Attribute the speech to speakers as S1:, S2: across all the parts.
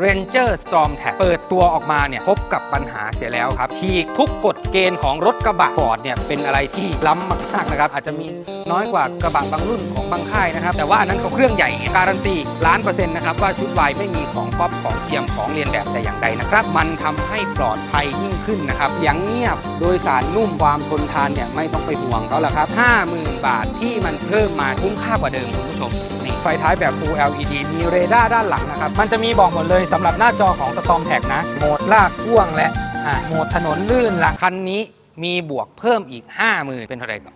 S1: Ranger Storm Tag เปิดตัวออกมาเนี่ยพบกับปัญหาเสียแล้วครับฉีกทุกกฎเกณฑ์ของรถกระบะฟอร์ดเนี่ยเป็นอะไรที่ล้ำมากๆนะครับ อาจจะมีน้อยกว่ากระบะบางรุ่นของบางค่ายนะครับ แต่ว่าอันนั้นเขาเครื่องใหญ่การันตีล้านเปอร์เซ็นต์นะครับ ว่าชุดวายไม่มีของป๊อปของเทียมของเรียนแบบแต่อย่างใดนะครับ มันทำให้ปลอดภัยยิ่งขึ้นนะครับ เสียงเงียบโดยสารนุ่มความทนทานเนี่ยไม่ต้องไปห่วงเขาละครับ 50,000 บาทที่มันเพิ่มมาคุ้มค่ากว่าเดิมคุณผู้ชม ไฟท้ายแบบ Full LED มีเรดาร์ด้านหลังนะครับ มันจะมีบอกหมดเลยสำหรับหน้าจอของ Storm Tag นะ โหมดลากพ่วงและอ่าโหมดถนนลื่นละคันนี้มีบวกเพิ่มอีก 50,000 เป็นเท่าไหร่ก่อน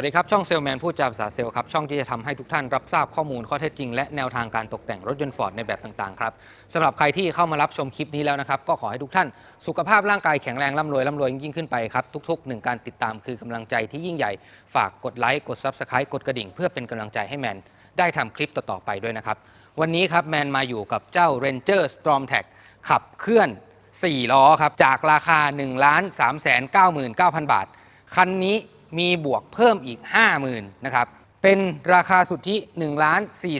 S1: วัสดีครับ ช่องเซลแมนพูดจาภาษาเซลครับ ช่องที่จะทำให้ทุกท่านรับทราบข้อมูลข้อเท็จจริง และแนวทางการตกแต่งรถยนต์ฟอร์ดในแบบต่างๆครับสำหรับใครที่เข้ามารับชมคลิปนี้แล้วนะครับ ก็ขอให้ทุกท่านสุขภาพร่างกายแข็งแรงร่ำรวยร่ำรวยยิ่งขึ้นไปครับ ทุกๆหนึ่งการติดตามคือกำลังใจที่ยิ่งใหญ่ฝากกดไลค์กด Subscribe กดกระดิ่ง เพื่อเป็นกำลังใจให้แมนได้ทำคลิปต่อๆไปด้วยนะครับวันนี้ครับแมนมาอยู่กับเจ้า Ranger Storm Tag ขับเคลื่อน 4 ล้อครับจากราคา 1 3 9 9 0 0 0 บาท คันนี้ มีบวกเพิ่มอีก 50,000นะครับเป็นราคาสุทธิ1 4 4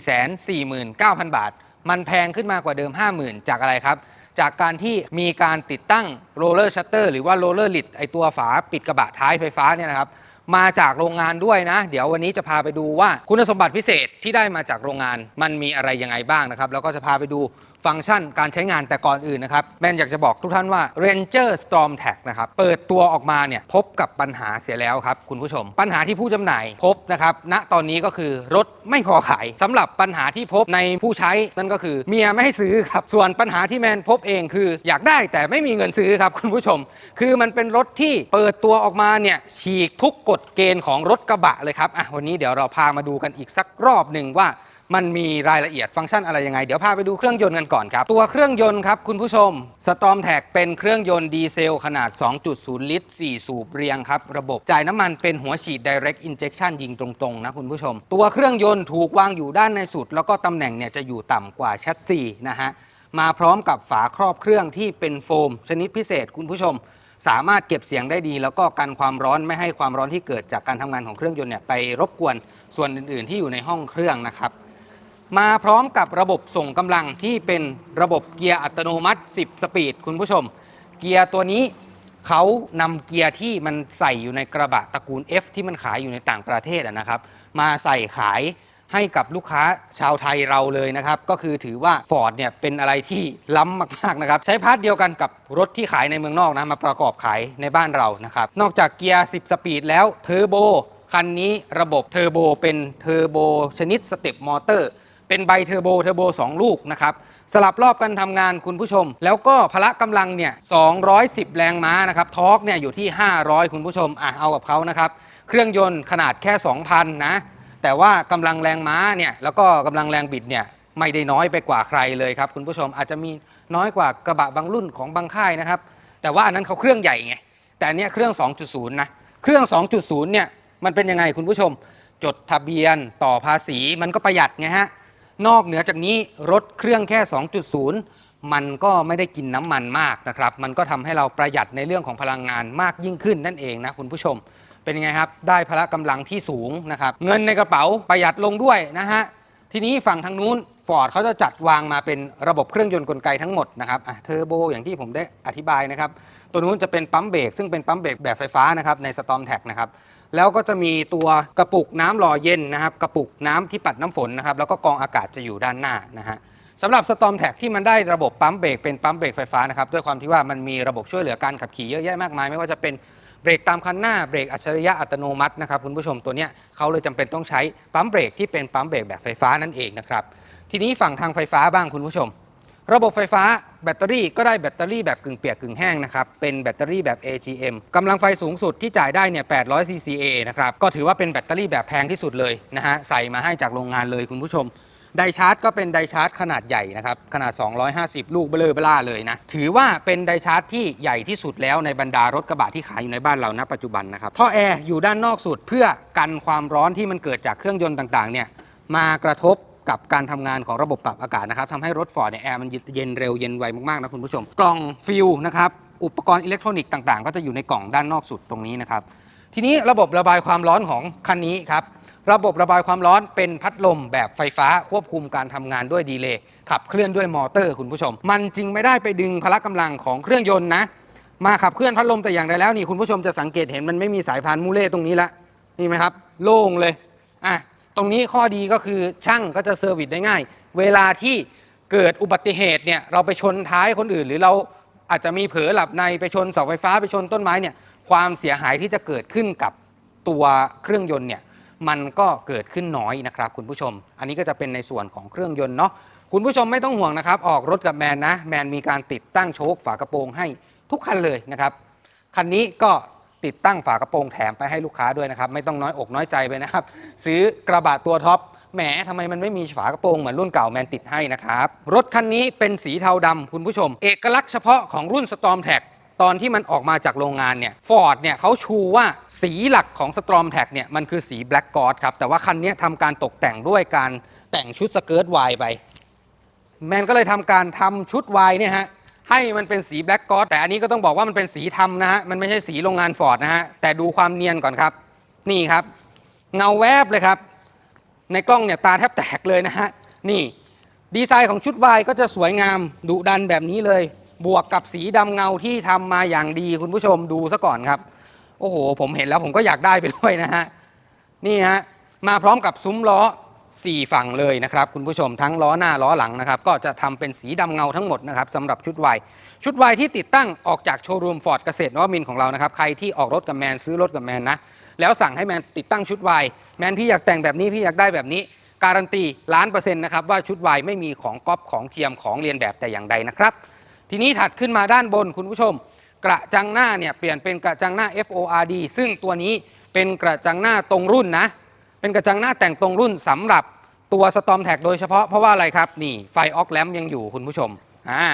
S1: 9 0 0 0 บาท มันแพงขึ้นมากว่าเดิม 50,000 จากอะไรครับ จากการที่มีการติดตั้งโรลเลอร์ชัตเตอร์หรือว่าโรลเลอร์ลิดไอตัวฝาปิดกระบะท้ายไฟฟ้าเนี่ยนะครับมาจากโรงงานด้วยนะ เดี๋ยววันนี้จะพาไปดูว่าคุณสมบัติพิเศษที่ได้มาจากโรงงานมันมีอะไรยังไงบ้างนะครับ แล้วก็จะพาไปดูฟังก์ชันการใช้งานแต่ก่อนอื่นนะครับแมนอยากจะบอกทุกท่านว่า Ranger Storm Tag นะครับเปิดตัวออกมาเนี่ยพบกับปัญหาเสียแล้วครับคุณผู้ชม ปัญหาที่ผู้จำหน่ายพบนะครับณตอนนี้ก็คือรถไม่พอขายสำหรับปัญหาที่พบในผู้ใช้นั่นก็คือเมียไม่ให้ซื้อครับส่วนปัญหาที่แมนพบเองคืออยากได้แต่ไม่มีเงินซื้อครับคุณผู้ชม คือมันเป็นรถที่เปิดตัวออกมาเนี่ยฉีกทุกกฎเกณฑ์ของรถกระบะเลยครับอะวันนี้เดี๋ยวเราพามาดูกันอีกสักรอบหนึ่งว่า มันมีรายละเอียดฟังก์ชันอะไรยังไง เดี๋ยวพาไปดูเครื่องยนต์กันก่อนครับ ตัวเครื่องยนต์ครับคุณผู้ชม Storm Tag เป็นเครื่องยนต์ดีเซลขนาด 2.0 ลิตร 4 สูบเรียงครับ ระบบจ่ายน้ำมันเป็นหัวฉีด Direct Injection ยิงตรงๆ นะคุณผู้ชม ตัวเครื่องยนต์ถูกวางอยู่ด้านในสุด แล้วก็ตำแหน่งเนี่ยจะอยู่ต่ำกว่าแชสซีนะฮะมาพร้อมกับฝาครอบเครื่องที่เป็นโฟม ชนิดพิเศษคุณผู้ชมสามารถเก็บเสียงได้ดี แล้วก็กันความร้อนไม่ให้ความร้อนที่เกิดจากการทำงานของเครื่องยนต์เนี่ยไปรบกวนส่วนอื่น ๆ ที่อยู่ในห้องเครื่องนะครับ มาพร้อมกับระบบส่งกำลังที่เป็นระบบเกียร์อัตโนมัติ 10 สปีดคุณผู้ชม เกียร์ตัวนี้เขานำเกียร์ที่มันใส่อยู่ในกระบะตระกูล F ที่มันขายอยู่ในต่างประเทศนะครับ มาใส่ขายให้กับลูกค้าชาวไทยเราเลยนะครับ ก็คือถือว่า Ford เนี่ยเป็นอะไรที่ล้ำมากๆนะครับ ใช้พาร์ทเดียวกันกับรถที่ขายในเมืองนอกนะมาประกอบขายในบ้านเรานะครับ นอกจากเกียร์ 10 สปีดแล้วเทอร์โบคันนี้ระบบเทอร์โบเป็นเทอร์โบชนิดสเต็ปมอเตอร์ เป็นไบเทอร์โบเทอร์โบ 2 ลูกนะครับสลับรอบกันทำงานคุณผู้ชม แล้วก็พละกำลังเนี่ย 210 แรงม้านะครับทอร์กเนี่ยอยู่ที่ 500 คุณผู้ชมอะเอากับเขานะครับ เครื่องยนต์ขนาดแค่ 2,000 นะ แต่ว่ากำลังแรงม้าเนี่ย แล้วก็กำลังแรงบิดเนี่ย ไม่ได้น้อยไปกว่าใครเลยครับ คุณผู้ชมอาจจะมีน้อยกว่ากระบะบางรุ่นของบางค่ายนะครับ แต่ว่าอันนั้นเขาเครื่องใหญ่ไงแต่อันเนี้ยเครื่อง 2.0 นะเครื่อง 2.0 เนี่ยมันเป็นยังไงคุณผู้ชม จดทะเบียนต่อภาษีมันก็ประหยัดไงฮะ นอกเหนือจากนี้รถเครื่องแค่ 2.0 มันก็ไม่ได้กินน้ำมันมากนะครับ มันก็ทำให้เราประหยัดในเรื่องของพลังงานมากยิ่งขึ้นนั่นเองนะคุณผู้ชม เป็นยังไงครับ ได้พละกำลังที่สูงนะครับ เงินในกระเป๋าประหยัดลงด้วยนะฮะ ทีนี้ฝั่งทางนู้นฟอร์ดเขาจะจัดวางมาเป็นระบบเครื่องยนต์กลไกทั้งหมดนะครับเทอร์โบอย่างที่ผมได้อธิบายนะครับ ตัวนู้นจะเป็นปั๊มเบรกซึ่งเป็นปั๊มเบรกแบบไฟฟ้านะครับใน Storm Tag นะครับ แล้วก็จะมีตัวกระปุกน้ำหล่อเย็นนะครับ กระปุกน้ำที่ปัดน้ำฝนนะครับ แล้วก็กองอากาศจะอยู่ด้านหน้านะฮะสำหรับ Storm Tag ที่มันได้ระบบปั๊มเบรกเป็นปั๊มเบรกไฟฟ้านะครับ ด้วยความที่ว่ามันมีระบบช่วยเหลือการขับขี่เยอะแยะมากมาย ไม่ว่าจะเป็นเบรกตามคันหน้าเบรกอัจฉริยะอัตโนมัตินะครับคุณผู้ชมตัวเนี้ยเขาเลยจำเป็นต้องใช้ปั๊มเบรกที่เป็นปั๊มเบรกแบบไฟฟ้านั่นเองนะครับทีนี้ฝั่งทางไฟฟ้าบ้างคุณผู้ชม ระบบไฟฟ้าแบตเตอรี่ก็ได้แบตเตอรี่แบบกึ่งเปียกกึ่งแห้งนะครับ เป็นแบตเตอรี่แบบ AGM กำลังไฟสูงสุดที่จ่ายได้เนี่ย 800 CCA นะครับ ก็ถือว่าเป็นแบตเตอรี่แบบแพงที่สุดเลยนะฮะ ใส่มาให้จากโรงงานเลยคุณผู้ชม ไดชาร์จก็เป็นไดชาร์จขนาดใหญ่นะครับ ขนาด 250 ลูกเบลอเบล่าเลยนะ ถือว่าเป็นไดชาร์จที่ใหญ่ที่สุดแล้วในบรรดารถกระบะที่ขายอยู่ในบ้านเราณปัจจุบันนะครับ ท่อแอร์อยู่ด้านนอกสุดเพื่อกันความร้อนที่มันเกิดจากเครื่องยนต์ต่างๆเนี่ยมากระทบ กับการทำงานของระบบปรับอากาศนะครับทำให้รถฟอร์ดเนี่ยแอร์มันเย็นเร็วเย็นไวมากๆนะคุณผู้ชม กล่องฟิลนะครับอุปกรณ์อิเล็กทรอนิกส์ต่างๆ ก็จะอยู่ในกล่องด้านนอกสุดตรงนี้นะครับทีนี้ระบบระบายความร้อนของคันนี้ครับระบบระบายความร้อนเป็นพัดลมแบบไฟฟ้าควบคุมการทำงานด้วยดีเลย์ขับเคลื่อนด้วยมอเตอร์คุณผู้ชม มันจริงไม่ได้ไปดึงพละกำลังของเครื่องยนต์นะ มาขับเคลื่อนพัดลมแต่อย่างใดแล้วนี่คุณผู้ชมจะสังเกตเห็นมันไม่มีสายพานมูเล่ตรงนี้ละนี่ไหมครับ โล่งเลยอะ ตรงนี้ข้อดีก็คือช่างก็จะเซอร์วิสได้ง่าย เวลาที่เกิดอุบัติเหตุเนี่ยเราไปชนท้ายคนอื่น หรือเราอาจจะมีเผลอหลับในไปชนเสาไฟฟ้าไปชนต้นไม้เนี่ยความเสียหายที่จะเกิดขึ้นกับตัวเครื่องยนต์เนี่ยมันก็เกิดขึ้นน้อยนะครับคุณผู้ชม อันนี้ก็จะเป็นในส่วนของเครื่องยนต์เนาะคุณผู้ชมไม่ต้องห่วงนะครับ ออกรถกับแมนนะ แมนมีการติดตั้งโชคฝากระโปรงให้ทุกคันเลยนะครับ คันนี้ก็ ติดตั้งฝากระโปรงแถมไปให้ลูกค้าด้วยนะครับ ไม่ต้องน้อยอกน้อยใจไปนะครับ ซื้อกระบะตัวท็อปแหมทำไมมันไม่มีฝากระโปรงเหมือนรุ่นเก่าแมนติดให้นะครับ รถคันนี้เป็นสีเทาดำคุณผู้ชม เอกลักษณ์เฉพาะของรุ่น Storm t a g ตอนที่มันออกมาจากโรงงานเนี่ยฟอร์ดเนี่ยเขาชูว่าสีหลักของ Storm t a g เนี่ยมันคือสี Black God ครับ แต่ว่าคันนี้ทำการตกแต่งด้วยการแต่งชุดสเกิร์ตวายไป แมนก็เลยทำการทำชุดวายเนี่ยฮะ ให้มันเป็นสีแบล็กกอ d แต่อันนี้ก็ต้องบอกว่ามันเป็นสีทำนะฮะ มันไม่ใช่สีโรงงานฟอร์ดนะฮะ แต่ดูความเนียนก่อนครับ นี่ครับ เงาแวบเลยครับ ในกล้องเนี่ยตาแทบแตกเลยนะฮะ นี่ดีไซน์ของชุดวายก็จะสวยงามดุดันแบบนี้เลย บวกกับสีดำเงาที่ทำมาอย่างดีคุณผู้ชมดูซะก่อนครับ โอ้โห ผมเห็นแล้วผมก็อยากได้ไปด้วยนะฮะ นี่ฮะ มาพร้อมกับซุ้มล้อ 4 ฝั่งเลยนะครับคุณผู้ชมทั้งล้อหน้าล้อหลังนะครับก็จะทำเป็นสีดำเงาทั้งหมดนะครับสำหรับชุดวายชุดวายที่ติดตั้งออกจากโชว์รูมฟอร์ดเกษตรนวมินของเรานะครับใครที่ออกรถกับแมนซื้อรถกับแมนนะแล้วสั่งให้แมนติดตั้งชุดวายแมนพี่อยากแต่งแบบนี้พี่อยากได้แบบนี้ การันตีล้านเปอร์เซ็นต์นะครับว่าชุดวายไม่มีของก๊อปของเทียมของเรียนแบบแต่อย่างใดนะครับทีนี้ถัดขึ้นมาด้านบนคุณผู้ชม กระจังหน้าเนี่ยเปลี่ยนเป็นกระจังหน้า FORD ซึ่งตัวนี้เป็นกระจังหน้าตรงรุ่นนะ เป็นกระจังหน้าแต่งตรงรุ่นสำหรับตัว Storm t a g โดยเฉพาะเพราะว่าอะไรครับนี่ไฟออกแลมยังอยู่คุณผู้ชมอ่า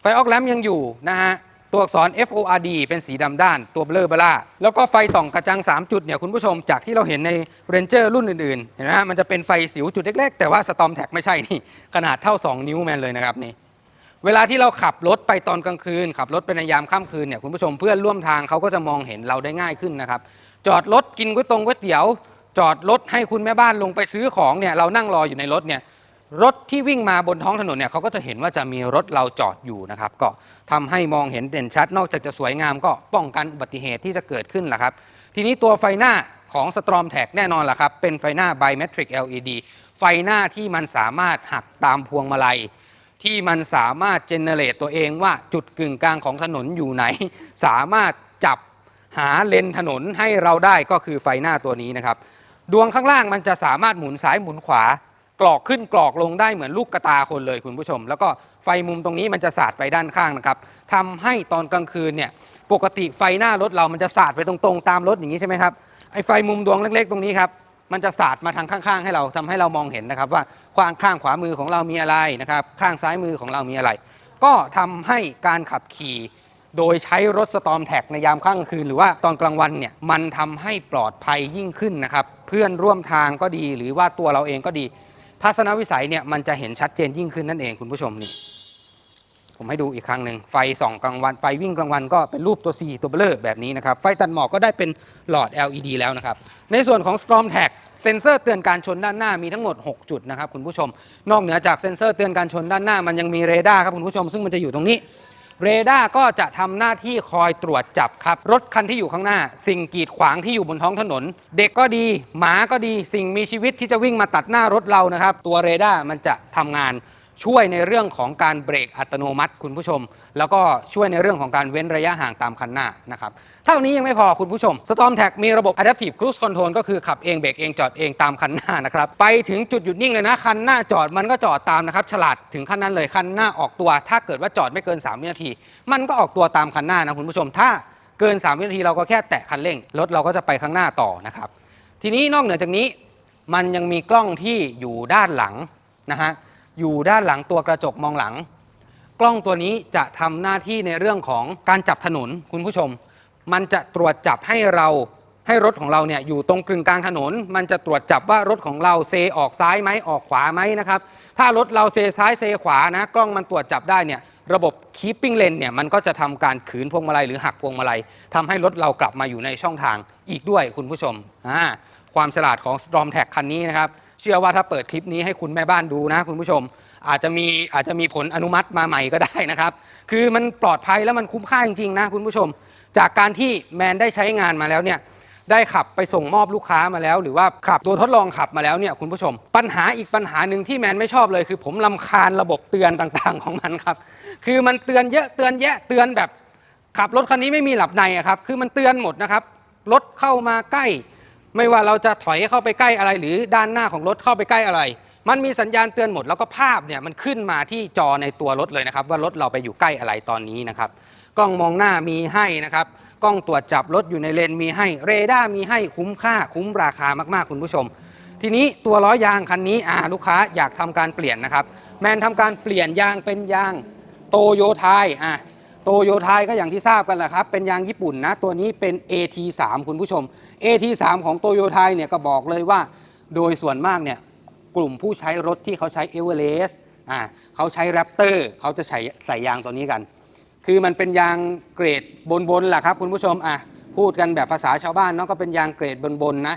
S1: ไฟออกแลมยังอยู่นะฮะตัวอักษร FORD เป็นสีดำด้านตัวเบลอเบล่าแล้วก็ไฟส่องกระจัง 3 จุดเนี่ยคุณผู้ชมจากที่เราเห็นใน Ranger รุ่นอื่นๆเห็นไหมฮะมันจะเป็นไฟสิวจุดเล็กๆ แต่ว่า Storm t a g ไม่ใช่นี่ขนาดเท่า 2 นิ้วแมนเลยนะครับนี่เวลาที่เราขับรถไปตอนกลางคืน ขับรถไปในยามค่ำคืนเนี่ยคุณผู้ชมเพื่อนร่วมทางเขาก็จะมองเห็นเราได้ง่ายขึ้นนะครับจอดรถกินก๋วยตงก๋วยเตี๋ยว จอดรถให้คุณแม่บ้านลงไปซื้อของเนี่ยเรานั่งรออยู่ในรถเนี่ยรถที่วิ่งมาบนท้องถนนเนี่ยเขาก็จะเห็นว่าจะมีรถเราจอดอยู่นะครับ ก็ทำให้มองเห็นเด่นชัด นอกจากจะสวยงามก็ป้องกันอุบัติเหตุที่จะเกิดขึ้นแหละครับ ทีนี้ตัวไฟหน้าของ Storm t a g แน่นอนล่ะครับ เป็นไฟหน้า Biometric LED ไฟหน้าที่มันสามารถหักตามพวงมาลัย ที่มันสามารถเจเนเรตตัวเองว่าจุดกึ่งกลางของถนนอยู่ไหน สามารถจับหาเลนถนนให้เราได้ก็คือไฟหน้าตัวนี้นะครับ ดวงข้างล่างมันจะสามารถหมุนซ้ายหมุนขวากรอกขึ้นกรอกลงได้เหมือนลูกกระตาคนเลยคุณผู้ชม แล้วก็ไฟมุมตรงนี้มันจะสาดไปด้านข้างนะครับทำให้ตอนกลางคืนเนี่ยปกติไฟหน้ารถเรามันจะสาดไปตรงๆ ตามรถอย่างนี้ใช่ไหมครับไอ้ไฟมุมดวงเล็กๆ ตรงนี้ครับมันจะสาดมาทางข้างๆ ให้เราทำให้เรามองเห็นนะครับ ว่าข้างข้างขวามือของเรามีอะไรนะครับข้างซ้ายมือของเรามีอะไร ก็ทำให้การขับขี่ โดยใช้รถสตอมแท็กในยามค่ำคืน หรือว่าตอนกลางวันเนี่ยมันทำให้ปลอดภัยยิ่งขึ้นนะครับ เพื่อนร่วมทางก็ดี หรือว่าตัวเราเองก็ดี ทัศนวิสัยเนี่ยมันจะเห็นชัดเจนยิ่งขึ้นนั่นเองคุณผู้ชมนี่ ผมให้ดูอีกครั้งหนึ่งไฟส่องกลางวันไฟวิ่งกลางวันก็เป็นรูปตัว C ตัวเบลอแบบนี้นะครับ ไฟตัดหมอกก็ได้เป็นหลอด LED แล้วนะครับ ในส่วนของ Storm Tag เซ็นเซอร์เตือนการชนด้านหน้ามีทั้งหมด 6 จุดนะครับคุณผู้ชม นอกเหนือจากเซ็นเซอร์เตือนการชนด้านหน้ามันยังมีเรดาร์ครับคุณผู้ชมซึ่งมันจะอยู่ตรงนี้ เรดาร์ก็จะทำหน้าที่คอยตรวจจับครับ รถคันที่อยู่ข้างหน้า สิ่งกีดขวางที่อยู่บนท้องถนน เด็กก็ดี หมาก็ดี สิ่งมีชีวิตที่จะวิ่งมาตัดหน้ารถเรานะครับ ตัวเรดาร์มันจะทำงาน ช่วยในเรื่องของการเบรกอัตโนมัติคุณผู้ชม แล้วก็ช่วยในเรื่องของการเว้นระยะห่างตามคันหน้านะครับเท่านี้ยังไม่พอคุณผู้ชม Storm Tag มีระบบ Adaptive Cruise Control ก็คือขับเองเบรกเองจอดเองตามคันหน้านะครับไปถึงจุดหยุดนิ่งเลยนะ คันหน้าจอดมันก็จอดตามนะครับฉลาดถึงขั้นนั้นเลยคันหน้าออกตัว ถ้าเกิดว่าจอดไม่เกิน 3 วินาที มันก็ออกตัวตามคันหน้านะคุณผู้ชม ถ้าเกิน 3 วินาทีเราก็แค่แตะคันเร่งรถเราก็จะไปข้างหน้าต่อนะครับทีนี้นอกเหนือจากนี้ มันยังมีกล้องที่อยู่ด้านหลังนะฮะ อยู่ด้านหลังตัวกระจกมองหลัง กล้องตัวนี้จะทำหน้าที่ในเรื่องของการจับถนนคุณผู้ชม มันจะตรวจจับให้เราให้รถของเราเนี่ยอยู่ตรงกึ่งกลางถนน มันจะตรวจจับว่ารถของเราเซออกซ้ายไหมออกขวาไหมนะครับ ถ้ารถเราเซซ้ายเซขวานะ กล้องมันตรวจจับได้เนี่ยระบบ keeping lane เนี่ยมันก็จะทำการขืนพวงมาลัยหรือหักพวงมาลัยทำให้รถเรากลับมาอยู่ในช่องทางอีกด้วยคุณผู้ชมอ่าความฉลาดของ Storm t a g คันนี้นะครับ เชื่อว่าถ้าเปิดคลิปนี้ให้คุณแม่บ้านดูนะคุณผู้ชม อาจจะมีอาจจะมีผลอนุมัติมาใหม่ก็ได้นะครับ คือมันปลอดภัยแล้วมันคุ้มค่าจริงๆนะคุณผู้ชม จากการที่แมนได้ใช้งานมาแล้วเนี่ยได้ขับไปส่งมอบลูกค้ามาแล้ว หรือว่าขับตัวทดลองขับมาแล้วเนี่ยคุณผู้ชม ปัญหาอีกปัญหาหนึ่งที่แมนไม่ชอบเลย คือผมลำคาญระบบเตือนต่างๆของมันครับ คือมันเตือนเยอะเตือนแยะเตือนแบบขับรถคันนี้ไม่มีหลับในครับ คือมันเตือนหมดนะครับ รถเข้ามาใกล้ ไม่ว่าเราจะถอยเข้าไปใกล้อะไร หรือด้านหน้าของรถเข้าไปใกล้อะไร มันมีสัญญาณเตือนหมดแล้วก็ภาพเนี่ยมันขึ้นมาที่จอในตัวรถเลยนะครับ ว่ารถเราไปอยู่ใกล้อะไรตอนนี้นะครับกล้องมองหน้ามีให้นะครับกล้องตรวจจับรถอยู่ในเลนมีให้เรดาร์มีให้คุ้มค่าคุ้มราคามากๆคุณผู้ชม ทีนี้ตัวล้อยางคันนี้อ่าลูกค้าอยากทำการเปลี่ยนนะครับ แมนทำการเปลี่ยนยางเป็นยางโตโยไทยอะโตโยไทยก็อย่างที่ทราบกันแหละครับ เป็นยางญี่ปุ่นนะ ตัวนี้เป็น AT3 คุณผู้ชม AT3 ของโตโยไทยเนี่ยก็บอกเลยว่า โดยส่วนมากเนี่ยกลุ่มผู้ใช้รถที่เขาใช้เอเวอเรสต์อ่าเขาใช้แรปเตอร์เขาจะใส่ใส่ยางตัวนี้กัน คือมันเป็นยางเกรดบนๆแหละครับคุณผู้ชมอะพูดกันแบบภาษาชาวบ้านเนาะก็เป็นยางเกรดบนๆนะ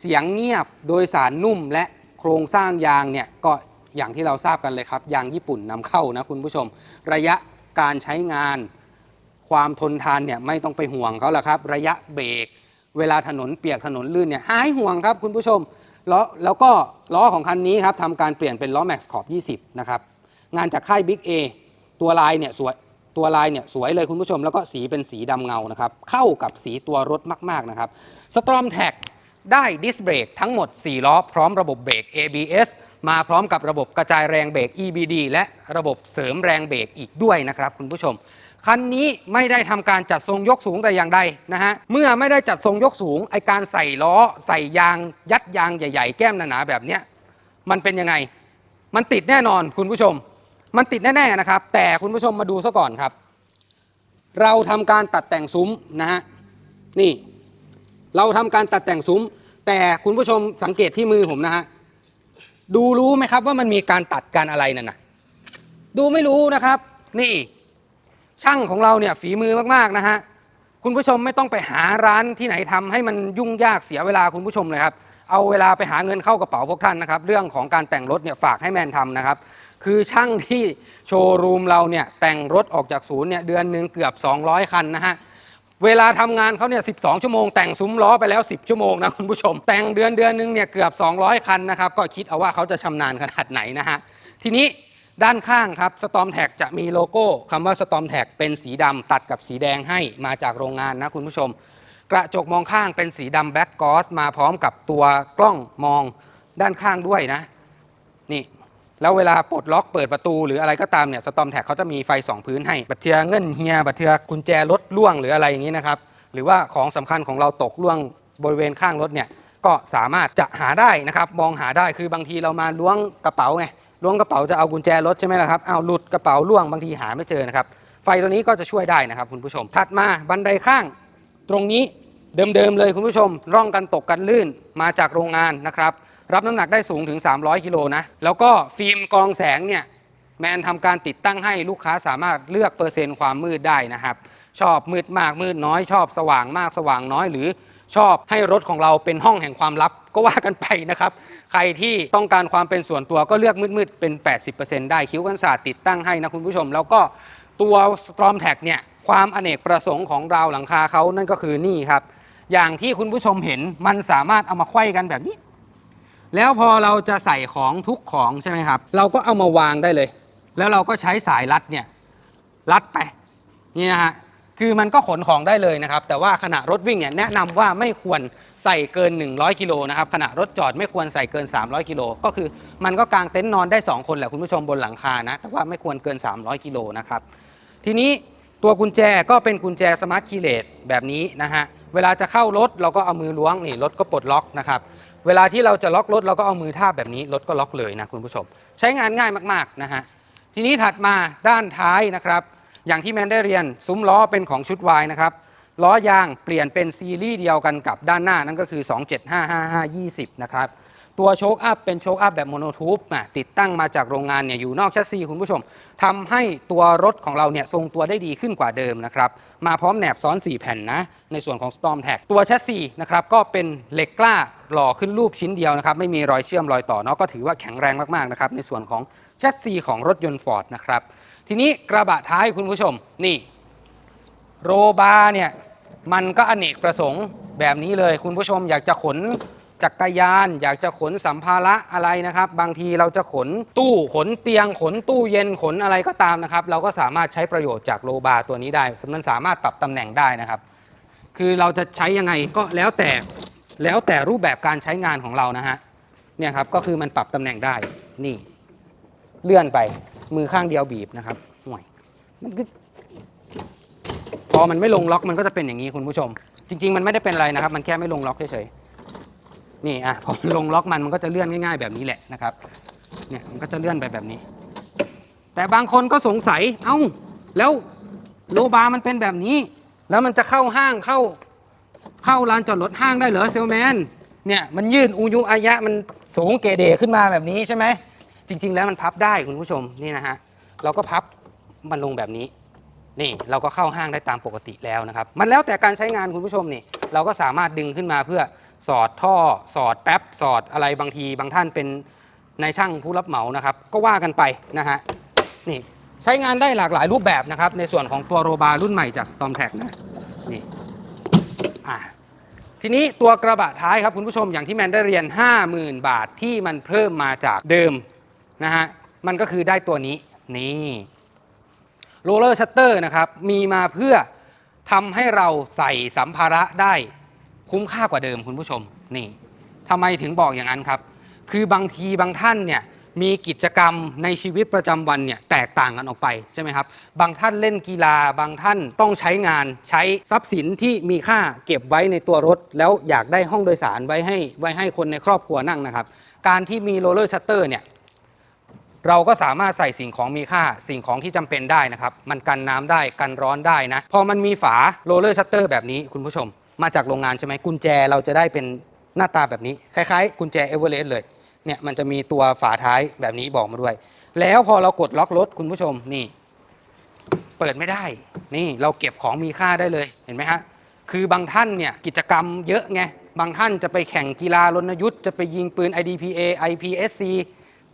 S1: เสียงเงียบโดยสารนุ่มและโครงสร้างยางเนี่ยก็อย่างที่เราทราบกันเลยครับ ยางญี่ปุ่นนำเข้านะคุณผู้ชม ระยะการใช้งาน ความทนทานเนี่ยไม่ต้องไปห่วงเขาละครับ ระยะเบรก เวลาถนนเปียกถนนลื่นเนี่ยหายห่วงครับคุณผู้ชมล้อแล้วก็ล้อของคันนี้ครับทำการเปลี่ยนเป็นล้อแม็กซ์ขอบ 20 นะครับ งานจากค่าย Big A ตัวลายเนี่ยสวยตัวลายเนี่ยสวยเลยคุณผู้ชม แล้วก็สีเป็นสีดำเงานะครับ เข้ากับสีตัวรถมาก ๆ นะครับ Storm t a g ได้ดิสเบรกทั้งหมด 4 ล้อ พร้อมระบบเบรก ABS มาพร้อมกับระบบกระจายแรงเบรก EBD และระบบเสริมแรงเบรกอีกด้วยนะครับคุณผู้ชม คันนี้ไม่ได้ทำการจัดทรงยกสูงแต่อย่างใดนะฮะ เมื่อไม่ได้จัดทรงยกสูงไอการใส่ล้อ ใส่ยาง ยัดยางใหญ่ๆ แก้มหนาๆแบบเนี้ยมันเป็นยังไง มันติดแน่นอนคุณผู้ชม มันติดแน่ๆนะครับ แต่คุณผู้ชมมาดูซะก่อนครับ เราทำการตัดแต่งซุ้มนะฮะ นี่ เราทำการตัดแต่งซุ้ม แต่คุณผู้ชมสังเกตที่มือผมนะฮะ ดูรู้ไหมครับว่ามันมีการตัดการอะไรนั่นน่ะดูไม่รู้นะครับ นี่ ช่างของเราเนี่ยฝีมือมากๆนะฮะคุณผู้ชมไม่ต้องไปหาร้านที่ไหนทำให้มันยุ่งยากเสียเวลาคุณผู้ชมเลยครับเอาเวลาไปหาเงินเข้ากระเป๋าพวกท่านนะครับเรื่องของการแต่งรถเนี่ยฝากให้แมนทำนะครับคือช่างที่โชว์รูมเราเนี่ยแต่งรถออกจากศูนย์เนี่ยเดือนหนึ่งเกือบ 200 คันนะฮะเวลาทำงานเขาเนี่ย 12 ชั่วโมง แต่งซุ้มล้อไปแล้ว 10 ชั่วโมงนะคุณผู้ชม แต่งเดือนเดือนหนึงเนี่ยเกือบ 200 คันนะครับ ก็คิดเอาว่าเขาจะชำนาญขนาดไหนนะฮะ ทีนี้ ด้านข้างครับ Storm Tag จะมีโลโก้คำว่า Storm Tag เป็นสีดำตัดกับสีแดงให้มาจากโรงงานนะคุณผู้ชม กระจกมองข้างเป็นสีดำแบ็กกอสมาพร้อมกับตัวกล้องมองด้านข้างด้วยนะ นี่ แล้วเวลาปลดล็อกเปิดประตูหรืออะไรก็ตามเนี่ยสตอมแท็กเขาจะมีไฟสองพื้นให้บัตรเทือเงินเฮียบัตรเทือกุญแจรถล่วงหรืออะไรอย่างนี้นะครับ หรือว่าของสำคัญของเราตกล่วงบริเวณข้างรถเนี่ยก็สามารถจะหาได้นะครับ มองหาได้คือบางทีเรามาล้วงกระเป๋าไง ล้วงกระเป๋าจะเอากุญแจรถใช่ไหมล่ะครับเอาหลุดกระเป๋าล่วงบางทีหาไม่เจอนะครับ ไฟตัวนี้ก็จะช่วยได้นะครับคุณผู้ชม ถัดมาบันไดข้างตรงนี้เดิมๆเลยคุณผู้ชม ร่องกันตกกันลื่นมาจากโรงงานนะครับ รับน้ำหนักได้สูงถึง 300กิโลนะ แล้วก็ฟิล์มกรองแสงเนี่ยแมนทำการติดตั้งให้ลูกค้าสามารถเลือกเปอร์เซ็นต์ความมืดได้นะครับชอบมืดมากมืดน้อยชอบสว่างมากสว่างน้อย หรือชอบให้รถของเราเป็นห้องแห่งความลับ ก็ว่ากันไปนะครับ ใครที่ต้องการความเป็นส่วนตัวก็เลือกมืดๆเป็น 80%ได้คิ้วกันศาสตร์ติดตั้งให้นะคุณผู้ชม แล้วก็ตัว Storm Tag เนี่ยความอเนกประสงค์ของราวหลังคาเขานั่นก็คือนี่ครับ อย่างที่คุณผู้ชมเห็นมันสามารถเอามาไขว้กันแบบนี้ แล้วพอเราจะใส่ของทุกของใช่ไหมครับ เราก็เอามาวางได้เลย แล้วเราก็ใช้สายรัดเนี่ยรัดไปนี่นะฮะ คือมันก็ขนของได้เลยนะครับ แต่ว่าขณะรถวิ่งเนี่ยแนะนำว่าไม่ควรใส่เกิน 100 กิโลนะครับขณะรถจอดไม่ควรใส่เกิน 300 กิโลก็คือมันก็กางเต็นท์นอนได้ 2 คนแหละคุณผู้ชมบนหลังคานะแต่ว่าไม่ควรเกิน 300 กิโลนะครับทีนี้ตัวกุญแจก็เป็นกุญแจสมาร์ทคีเลสแบบนี้นะฮะเวลาจะเข้ารถเราก็เอามือล้วงนี่รถก็ปลดล็อกนะครับเวลาที่เราจะล็อกรถเราก็เอามือทาบแบบนี้รถก็ล็อกเลยนะคุณผู้ชม ใช้งานง่ายมากๆนะฮะทีนี้ถัดมาด้านท้ายนะครับ อย่างที่แมนได้เรียน ซุ้มล้อเป็นของชุด Y นะครับ ล้อยางเปลี่ยนเป็นซีรีส์เดียวกันกับด้านหน้านั่นก็คือ 2755 20 นะครับ ตัวโชคอัพเป็นโชคอัพแบบโมโนทูบอะติดตั้งมาจากโรงงานเนี่ยอยู่นอกแชสซีคุณผู้ชมทำให้ตัวรถของเราเนี่ยทรงตัวได้ดีขึ้นกว่าเดิมนะครับ มาพร้อมแหนบซ้อน 4 แผ่นนะ ในส่วนของ Storm Tag ตัวแชสซีนะครับก็เป็นเหล็กกล้าหล่อขึ้นรูปชิ้นเดียวนะครับ ไม่มีรอยเชื่อมรอยต่อเนาะก็ถือว่าแข็งแรงมากๆนะครับในส่วนของแชสซีของรถยนต์ฟอร์ดนะครับ ทีนี้กระบะท้ายคุณผู้ชมนี่ โรบาร์เนี่ยมันก็อเนกประสงค์แบบนี้เลย คุณผู้ชมอยากจะขนจักรยาน อยากจะขนสัมภาระอะไรนะครับ บางทีเราจะขนตู้ขนเตียงขนตู้เย็นขนอะไรก็ตามนะครับ เราก็สามารถใช้ประโยชน์จากโรบาร์ตัวนี้ได้มันสามารถปรับตำแหน่งได้นะครับ คือเราจะใช้ยังไงก็แล้วแต่แล้วแต่รูปแบบการใช้งานของเรานะฮะเนี่ยครับก็คือมันปรับตำแหน่งได้นี่เลื่อนไป มือข้างเดียวบีบนะครับห่วยมันก็พอมันไม่ลงล็อกมันก็จะเป็นอย่างนี้คุณผู้ชม จริง ๆ มันไม่ได้เป็นอะไรนะครับ มันแค่ไม่ลงล็อกเฉยๆนี่อะพอมันลงล็อกมันมันก็จะเลื่อนง่าย ๆ แบบนี้แหละนะครับเนี่ยมันก็จะเลื่อนไปแบบนี้ แต่บางคนก็สงสัยเอ้าแล้วโลบาร์มันเป็นแบบนี้ แล้วมันจะเข้าห้างเข้าเข้าลานจอดรถห้างได้เหรอเซลแมนเนี่ยมันยื่นอูยุอายะมันสูงเกเดขึ้นมาแบบนี้ใช่ไหม จริง ๆ แล้วมันพับได้คุณผู้ชมนี่นะฮะเราก็พับมันลงแบบนี้ นี่เราก็เข้าห้างได้ตามปกติแล้วนะครับ มันแล้วแต่การใช้งานคุณผู้ชมนี่ เราก็สามารถดึงขึ้นมาเพื่อสอดท่อ สอดแป๊บสอดอะไรบางที บางท่านเป็นนายช่างผู้รับเหมานะครับ ก็ว่ากันไปนะฮะนี่ใช้งานได้หลากหลายรูปแบบนะครับ ในส่วนของตัวโรบารุ่นใหม่จาก Storm t r a c นะนี่อะทีนี้ตัวกระบะท้ายครับคุณผู้ชมอย่างที่แมนได้เรียน 50,000 บาทที่มันเพิ่มมาจากเดิม นะฮะมันก็คือได้ตัวนี้นี่โรลเลอร์ชัตเตอร์นะครับมีมาเพื่อทำให้เราใส่สัมภาระได้คุ้มค่ากว่าเดิมคุณผู้ชมนี่ทำไมถึงบอกอย่างนั้นครับ คือบางทีบางท่านเนี่ยมีกิจกรรมในชีวิตประจำวันเนี่ยแตกต่างกันออกไปใช่ไหมครับ บางท่านเล่นกีฬา บางท่านต้องใช้งานใช้ทรัพย์สินที่มีค่าเก็บไว้ในตัวรถ แล้วอยากได้ห้องโดยสารไว้ให้ไว้ให้คนในครอบครัวนั่งนะครับ การที่มีโรลเลอร์ชัตเตอร์เนี่ย เราก็สามารถใส่สิ่งของมีค่าสิ่งของที่จำเป็นได้นะครับ มันกันน้ำได้กันร้อนได้นะ พอมันมีฝาโรลเลอร์ชัตเตอร์แบบนี้คุณผู้ชม มาจากโรงงานใช่ไหมกุญแจเราจะได้เป็นหน้าตาแบบนี้ คล้ายๆ กุญแจเอเวอเรสต์เลยเนี่ยมันจะมีตัวฝาท้ายแบบนี้บอกมาด้วย แล้วพอเรากดล็อกรถคุณผู้ชมนี่ เปิดไม่ได้ นี่เราเก็บของมีค่าได้เลยเห็นไหมฮะคือบางท่านเนี่ยกิจกรรมเยอะไงบางท่านจะไปแข่งกีฬารณยุทธ์จะไปยิงปืน IDPA IPSC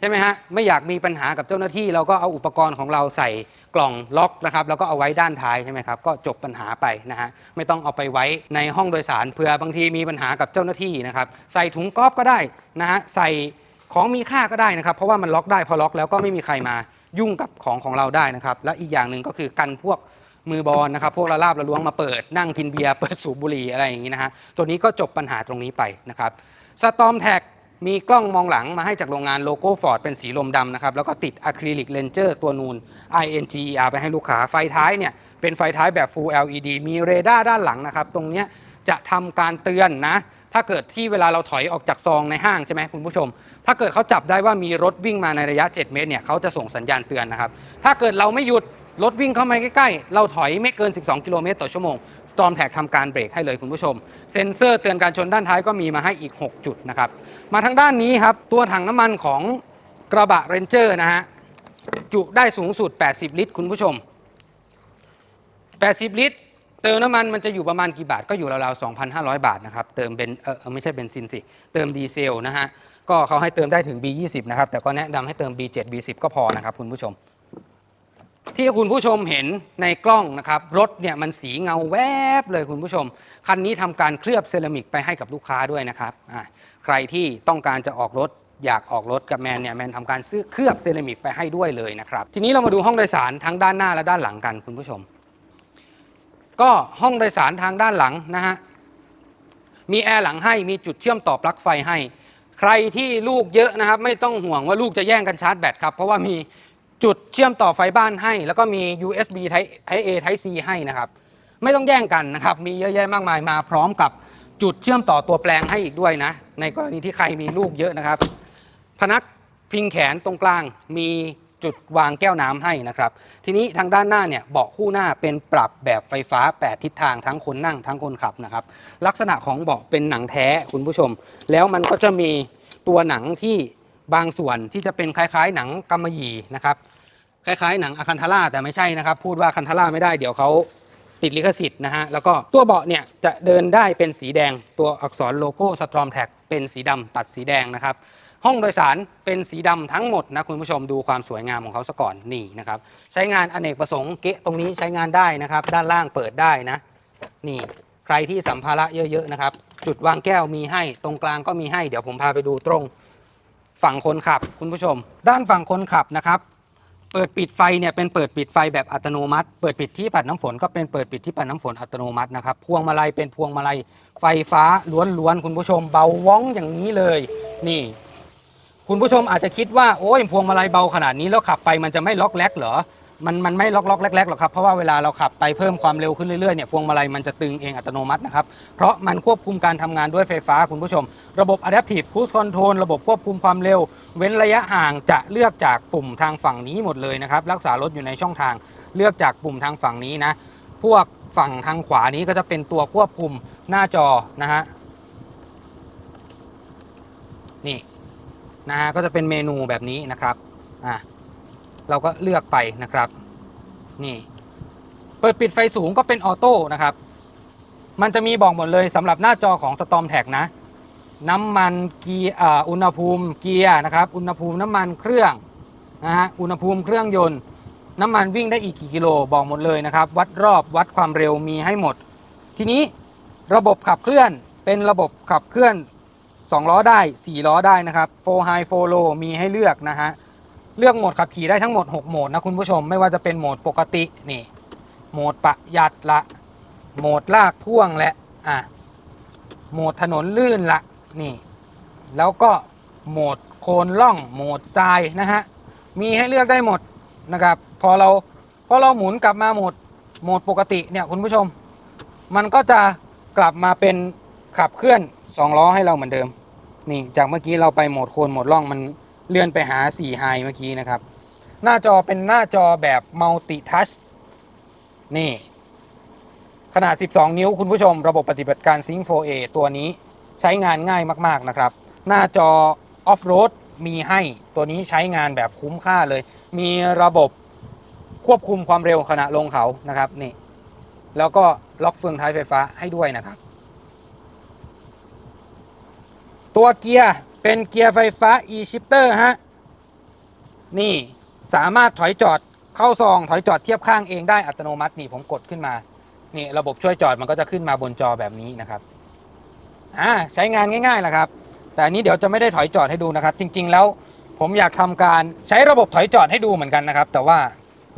S1: ใช่ไหมฮะไม่อยากมีปัญหากับเจ้าหน้าที่ เราก็เอาอุปกรณ์ของเราใส่กล่องล็อกนะครับแล้วก็เอาไว้ด้านท้ายใช่ไหมครับก็จบปัญหาไปนะฮะไม่ต้องเอาไปไว้ในห้องโดยสารเผื่อบางทีมีปัญหากับเจ้าหน้าที่นะครับใส่ถุงก๊อบก็ได้นะฮะใส่ของมีค่าก็ได้นะครับ เพราะว่ามันล็อกได้พอล็อกแล้วก็ไม่มีใครมายุ่งกับของของเราได้นะครับ และอีกอย่างหนึ่งก็คือกันพวกมือบอลนะครับ พวกละลาบละล้วงมาเปิด นั่งกินเบียร์เปิดสูบบุหรี่อะไรอย่างนี้นะฮะตัวนี้ก็จบปัญหาตรงนี้ไปนะครับสตอมแท็ก มีกล้องมองหลังมาให้จากโรงงานโลโก้ฟอร์ดเป็นสีลมดำนะครับ แล้วก็ติดอะคริลิกเลนเจอร์ตัวนูน INGER ไปให้ลูกค้าไฟท้ายเนี่ยเป็นไฟท้ายแบบ Full LED มีเรดาร์ด้านหลังนะครับ ตรงเนี้ยจะทำการเตือนนะ ถ้าเกิดที่เวลาเราถอยออกจากซองในห้างใช่ไหมคุณผู้ชม ถ้าเกิดเขาจับได้ว่ามีรถวิ่งมาในระยะ 7 เมตรเนี่ยเขาจะส่งสัญญาณเตือนนะครับ ถ้าเกิดเราไม่หยุด รถวิ่งเข้ามาใกล้ๆ เราถอยไม่เกิน 12 กิโลเมตรต่อชั่วโมง Storm Tag ทำการเบรกให้เลยคุณผู้ชม เซ็นเซอร์เตือนการชนด้านท้ายก็มีมาให้อีก 6 จุดนะครับ มาทางด้านนี้ครับ ตัวถังน้ำมันของกระบะเรนเจอร์นะฮะ จุได้สูงสุด 80 ลิตร คุณผู้ชม 80 ลิตร เติมน้ำมันมันจะอยู่ประมาณกี่บาท ก็อยู่ราวๆ 2,500 บาทนะครับ เติมเบนเออไม่ใช่เบนซินสิ เติมดีเซลนะฮะ ก็เขาให้เติมได้ถึง B20 นะครับ แต่ก็แนะนำให้เติม B7 B10 ก็พอนะครับคุณผู้ชม ที่คุณผู้ชมเห็นในกล้องนะครับรถเนี่ยมันสีเงาแวบเลยคุณผู้ชม คันนี้ทำการเคลือบเซรามิกไปให้กับลูกค้าด้วยนะครับอ่าใครที่ต้องการจะออกรถอยากออกรถกับแมนเนี่ยแมนทำการซื้อเคลือบเซรามิกไปให้ด้วยเลยนะครับ ทีนี้เรามาดูห้องโดยสารทั้งด้านหน้าและด้านหลังกันคุณผู้ชม ก็ห้องโดยสารทางด้านหลังนะฮะมีแอร์หลังให้มีจุดเชื่อมต่อปลั๊กไฟให้ ใครที่ลูกเยอะนะครับ ไม่ต้องห่วงว่าลูกจะแย่งกันชาร์จแบตครับเพราะว่ามี จุดเชื่อมต่อไฟบ้านให้ แล้วก็มี USB Type A Type C ให้นะครับ ไม่ต้องแย่งกันนะครับ มีเยอะแยะมากมายมาพร้อมกับจุดเชื่อมต่อตัวแปลงให้อีกด้วยนะ ในกรณีที่ใครมีลูกเยอะนะครับ พนักพิงแขนตรงกลางมีจุดวางแก้วน้ำให้นะครับ ทีนี้ทางด้านหน้าเนี่ยเบาะคู่หน้าเป็นปรับแบบไฟฟ้า 8 ทิศทางทั้งคนนั่งทั้งคนขับนะครับ ลักษณะของเบาะเป็นหนังแท้คุณผู้ชม แล้วมันก็จะมีตัวหนังที่ บางส่วนที่จะเป็นคล้ายๆ หนังกำมะหยี่นะครับ คล้ายๆ หนังอคันทาร่าแต่ไม่ใช่นะครับ พูดว่าคันทาร่าไม่ได้เดี๋ยวเขาติดลิขสิทธิ์นะฮะแล้วก็ตัวเบาะเนี่ยจะเดินได้เป็นสีแดงตัวอักษรโลโก้สตรอมแท็กเป็นสีดำตัดสีแดงนะครับ ห้องโดยสารเป็นสีดำทั้งหมดนะคุณผู้ชมดูความสวยงามของเขาซะก่อนนี่นะครับ ใช้งานอเนกประสงค์เกะตรงนี้ใช้งานได้นะครับ ด้านล่างเปิดได้นะ นี่ใครที่สัมภาระเยอะๆนะครับ จุดวางแก้วมีให้ตรงกลางก็มีให้เดี๋ยวผมพาไปดูตรง ฝั่งคนขับคุณผู้ชม ด้านฝั่งคนขับนะครับ เปิดปิดไฟเนี่ยเป็นเปิดปิดไฟแบบอัตโนมัติ เปิดปิดที่ปัดน้ำฝนก็เป็นเปิดปิดที่ปัดน้ำฝนอัตโนมัตินะครับ พวงมาลัยเป็นพวงมาลัยไฟฟ้าล้วนๆคุณผู้ชม เบาว่องอย่างนี้เลย นี่ คุณผู้ชมอาจจะคิดว่าโอ้ยพวงมาลัยเบาขนาดนี้แล้วขับไปมันจะไม่ล็อกแลกเหรอ มันมันไม่ล็อกล็อกแรกๆหรอกครับเพราะว่าเวลาเราขับไปเพิ่มความเร็วขึ้นเรื่อยๆเนี่ยพวงมาลัยมันจะตึงเองอัตโนมัตินะครับเพราะมันควบคุมการทำงานด้วยไฟฟ้าคุณผู้ชม ระบบ Adaptive Cruise Control ระบบควบคุมความเร็ว เว้นระยะห่างจะเลือกจากปุ่มทางฝั่งนี้หมดเลยนะครับรักษารถอยู่ในช่องทาง เลือกจากปุ่มทางฝั่งนี้นะพวกฝั่งทางขวานี้ก็จะเป็นตัวควบคุมหน้าจอนะฮะนี่นะฮะก็จะเป็นเมนูแบบนี้นะครับอะ เราก็เลือกไปนะครับ นี่ เปิดปิดไฟสูงก็เป็นออโต้นะครับ มันจะมีบอกหมดเลยสำหรับหน้าจอของ Storm t a g นะ น้ำมันเกียร์อุณหภูมิเกียร์นะครับ อุณหภูมิน้ำมันเครื่องนะฮะอุณหภูมิเครื่องยนต์ น้ำมันวิ่งได้อีกกี่กิโลบอกหมดเลยนะครับ วัดรอบวัดความเร็วมีให้หมด ทีนี้ระบบขับเคลื่อนเป็นระบบขับเคลื่อน 2 ล้อได้ 4 ล้อได้นะครับ4 high 4 low มีให้เลือกนะฮะ เลือกโหมดขับขี่ได้ทั้งหมด 6 โหมดนะคุณผู้ชม ไม่ว่าจะเป็นโหมดปกตินี่โหมดประหยัดละโหมดลากพ่วงและอะโหมดถนนลื่นละนี่ แล้วก็โหมดโคนล่องโหมดทรายนะฮะมีให้เลือกได้หมดนะครับพอเราพอเราหมุนกลับมาโหมดโหมดปกติเนี่ยคุณผู้ชม มันก็จะกลับมาเป็นขับเคลื่อน2ล้อให้เราเหมือนเดิม นี่จากเมื่อกี้เราไปโหมดโคนโหมดล่องมัน เลื่อนไปหา4ไฮเมื่อกี้นะครับ หน้าจอเป็นหน้าจอแบบมัลติทัชนี่ ขนาด 12 นิ้วคุณผู้ชม ระบบปฏิบัติการ Sync 4A ตัวนี้ใช้งานง่ายมาก ๆ นะครับ หน้าจอออฟโรดมีให้ตัวนี้ใช้งานแบบคุ้มค่าเลย มีระบบควบคุมความเร็วขณะลงเขานะครับนี่ แล้วก็ล็อกเฟืองท้ายไฟฟ้าให้ด้วยนะครับ ตัวเกียร์ เป็นเกียร์ไฟฟ้า e-shifter ฮะ นี่สามารถถอยจอดเข้าซอง ถอยจอดเทียบข้างเองได้อัตโนมัตินี่ผมกดขึ้นมา นี่ระบบช่วยจอดมันก็จะขึ้นมาบนจอแบบนี้นะครับ อ่าใช้งานง่ายๆแหละครับ แต่อันนี้เดี๋ยวจะไม่ได้ถอยจอดให้ดูนะครับ จริง ๆ แล้วผมอยากทำการใช้ระบบถอยจอดให้ดูเหมือนกันนะครับ แต่ว่า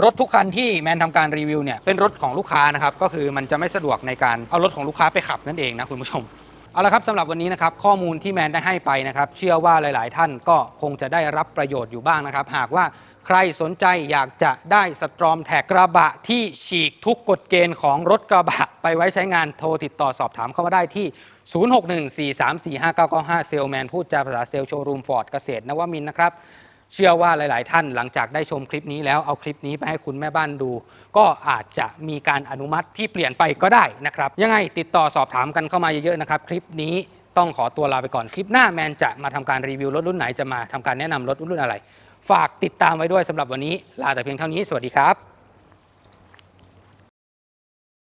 S1: รถทุกคันที่แมนทำการรีวิวเนี่ยเป็นรถของลูกค้านะครับ ก็คือมันจะไม่สะดวกในการเอารถของลูกค้าไปขับนั่นเองนะคุณผู้ชม เอาละครับสำหรับวันนี้นะครับข้อมูลที่แมนได้ให้ไปนะครับ เชื่อว่าหลาย ๆ ท่านก็คงจะได้รับประโยชน์อยู่บ้างนะครับ หากว่าใครสนใจอยากจะได้สตรอมแท็กกระบะที่ฉีกทุกกฎเกณฑ์ของรถกระบะ ไปไว้ใช้งานโทรติดต่อสอบถามเข้ามาได้ที่ 0614345995 เซลแมนพูดจาภาษาเซลโชว์รูมฟอร์ดเกษตรนวมินทร์นะครับ เชื่อว่าหลาย ๆ ท่านหลังจากได้ชมคลิปนี้แล้วเอาคลิปนี้ไปให้คุณแม่บ้านดู ก็อาจจะมีการอนุมัติที่เปลี่ยนไปก็ได้นะครับ ยังไงติดต่อสอบถามกันเข้ามาเยอะ ๆ นะครับ คลิปนี้ต้องขอตัวลาไปก่อนคลิปหน้าแมนจะมาทำการรีวิวรถรุ่นไหนจะมาทำการแนะนำรถรุ่นอะไร ฝากติดตามไว้ด้วยสำหรับวันนี้ลาแต่เพียงเท่านี้สวัสดีครับ